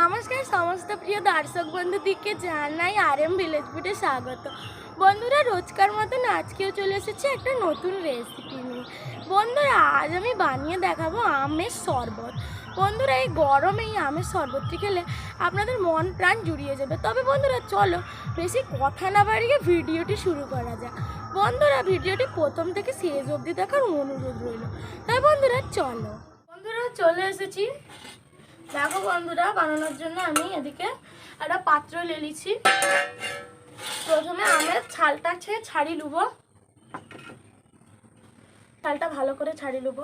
নমস্কার, সমস্ত প্রিয় দর্শক বন্ধুদিকে জানাই আর এম ভিলেজ ফুডে স্বাগত। বন্ধুরা, রোজকার মতন আজকেও চলে এসেছে একটা নতুন রেসিপি নিয়ে। বন্ধুরা, আজ আমি বানিয়ে দেখাবো আমের শরবত। বন্ধুরা, এই গরমে এই আমের শরবতটি খেলে আপনাদের মন প্রাণ জুড়িয়ে যাবে। তবে বন্ধুরা, চলো বেশি কথা না বাড়িয়ে ভিডিওটি শুরু করা যাক। বন্ধুরা, ভিডিওটি প্রথম থেকে শেষ অবধি দেখার অনুরোধ রইল। তাই বন্ধুরা, চলো। বন্ধুরা, চলে এসেছি। দেখো বন্ধুরা, বানানোর জন্য আমি এদিকে একটা পাত্র লেলিছি প্রথমে আমের ছালটা ছে ছাড়ি লুব ছালটা ভালো করে ছাড়ি লুব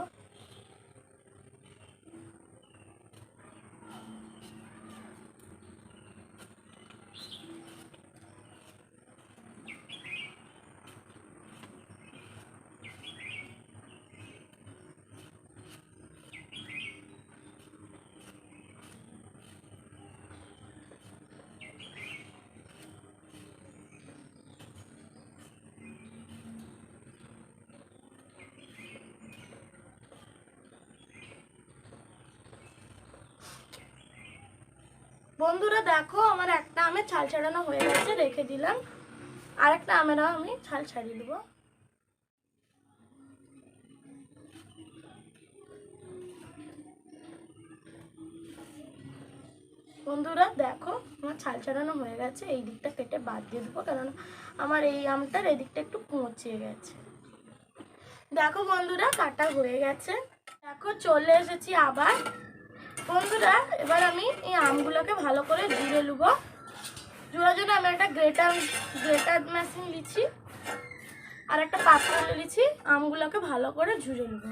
বন্ধুরা দেখো, আমার একটা আমের ছাল ছাড়ানো হয়ে গেছে, রেখে দিলাম। আর একটা আমেরও আমি ছাল ছাড়িয়ে দেবো। বন্ধুরা দেখো, আমার ছাল ছাড়ানো হয়ে গেছে, এই দিকটা কেটে বাদ দিয়ে দেবো, কারণ আমার এই আমটার এই দিকটা একটু পচিয়ে গেছে। দেখো বন্ধুরা, কাটা হয়ে গেছে। দেখো, চলে এসেছি আবার। বন্ধুরা, এবার আমি এই আমগুলোকে ভালো করে জুড়ে নেব। জুড়ার জন্য আমি একটা গ্রেটার গ্রেটার মেশিন নিচ্ছি আর একটা পাত্র নিচ্ছি। আমগুলোকে ভালো করে ঝুড়ে নেব।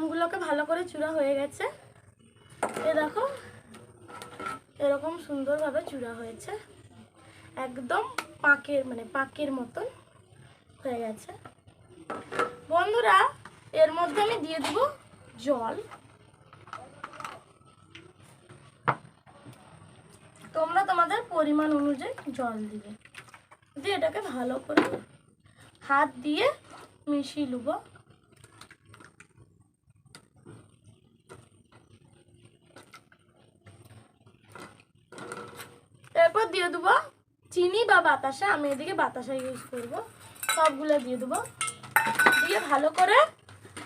আমগুলোকে ভালো করে চূড়া হয়ে গেছে। এ দেখো, এরকম সুন্দরভাবে চূড়া হয়েছে। একদম পাকের মানে পাকের মতন হয়ে গেছে। বন্ধুরা, এর মধ্যে আমি দিয়ে দেব জল। তোমরা তোমাদের পরিমাণ অনুযায়ী জল দিবে। দিয়ে এটাকে ভালো করে হাত দিয়ে মিশিয়ে নেব। এরপর দিয়ে দেবো চিনি বা বাতাসা। আমি এদিকে বাতাসা ইউজ করব। সবগুলো দিয়ে দেবো। দিয়ে ভালো করে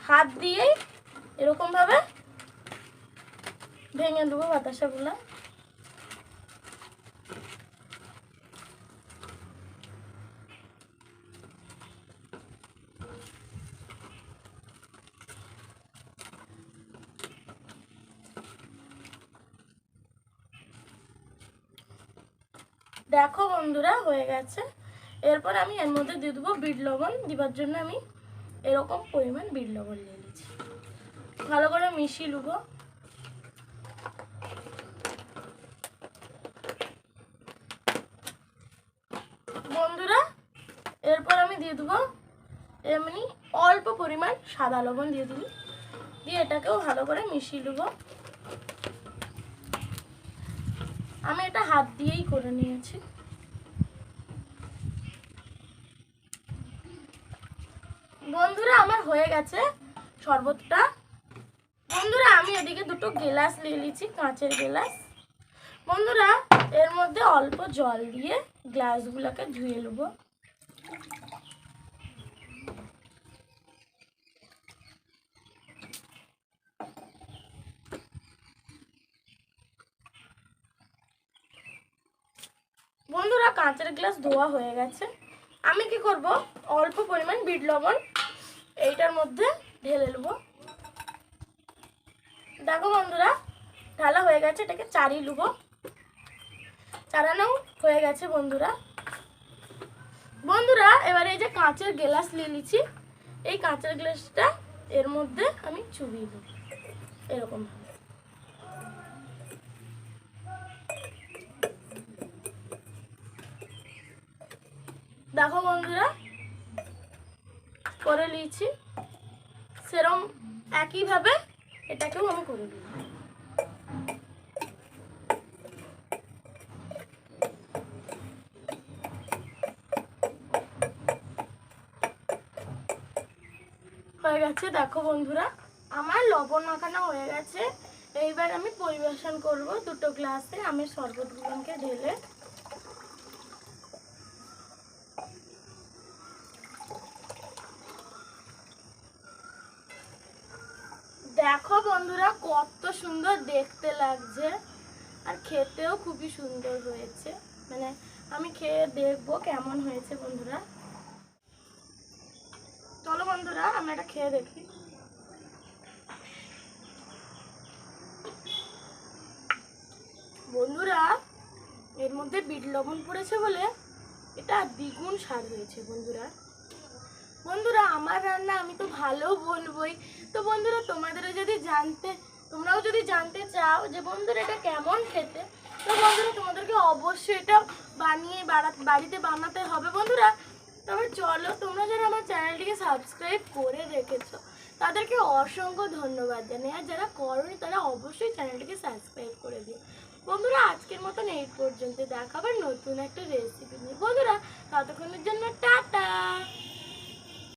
হাত দিয়ে এরকমভাবে ভেঙে দেবো বাতাসাগুলো। দেখো বন্ধুরা, হয়ে গেছে। এরপর আমি এর মধ্যে দিয়ে দেবো বিট লবণ। দিবার জন্য আমি এরকম পরিমাণ বিট লবণ নিয়ে নিচ্ছি। ভালো করে মিশিয়ে নেব। বন্ধুরা, এরপর আমি দিয়ে দেবো এমনি অল্প পরিমাণ সাদা লবণ দিয়ে দিবি। দিয়ে এটাকেও ভালো করে মিশিয়ে নেব। আমি এটা হাত দিয়েই করে নিয়েছি। বন্ধুরা, আমার হয়ে গেছে শরবতটা। বন্ধুরা, আমি এদিকে দুটো গেলাস নিয়ে নিয়েছি কাঁচের গেলাস। বন্ধুরা, এর মধ্যে অল্প জল দিয়ে গ্লাসগুলোকে ধুয়ে নেব বন্ধুরা কাঁচের গ্লাস ধোয়া হয়ে গেছে। আমি কি করব? অল্প পরিমাণ বিট লবণ এইটার মধ্যে ঢেলে নেব। দেখো বন্ধুরা, ঢালা হয়ে গেছে, এটাকে চারি লুব। চারানো হয়ে গেছে বন্ধুরা। বন্ধুরা, এবারে এই যে কাঁচের গ্লাস নিয়ে নিচ্ছি। এই কাঁচের গ্লাসটা এর মধ্যে আমি চুবিয়ে দেবো। এরকম। দেখো বন্ধুরা, করে নিয়েছি। সেরম একইভাবে এটাকেও আমি করে দিই হয়ে গেছে, দেখো বন্ধুরা, আমার লবণ মাখানো হয়ে গেছে। এইবার আমি পরিবেশন করব দুটো গ্লাসে, আমি শরবত শরবতগুলোকে ঢেলে। দেখো বন্ধুরা, কত সুন্দর দেখতে লাগছে। আর খেতেও খুবই সুন্দর হয়েছে। মানে আমি খেয়ে দেখব কেমন হয়েছে বন্ধুরা। চলো বন্ধুরা আমি এটা খেয়ে দেখি। বন্ধুরা, এর মধ্যে বিট লবণ পড়েছে বলে এটা দ্বিগুণ স্বাদ হয়েছে বন্ধুরা। বন্ধুরা, আমার রান্না আমি তো ভালো বলবোই। তো বন্ধুরা, তোমাদেরও যদি জানতে, তোমরাও যদি জানতে চাও যে বন্ধুরা, এটা কেমন খেতে, তো বন্ধুরা, তোমাদেরকে অবশ্যই এটা বানিয়ে বাড়া- বাড়িতে বানাতে হবে। বন্ধুরা, তবে চলো, তোমরা যারা আমার চ্যানেলটিকে সাবস্ক্রাইব করে রেখেছো, তাদেরকে অসংখ্য ধন্যবাদ জানাই। আর যারা করনি, তারা অবশ্যই চ্যানেলটিকে সাবস্ক্রাইব করে দিও। বন্ধুরা, আজকের মতন এই পর্যন্ত দেখাবার নতুন একটা রেসিপি নিয়ে। বন্ধুরা, ততক্ষণের জন্য টাটা!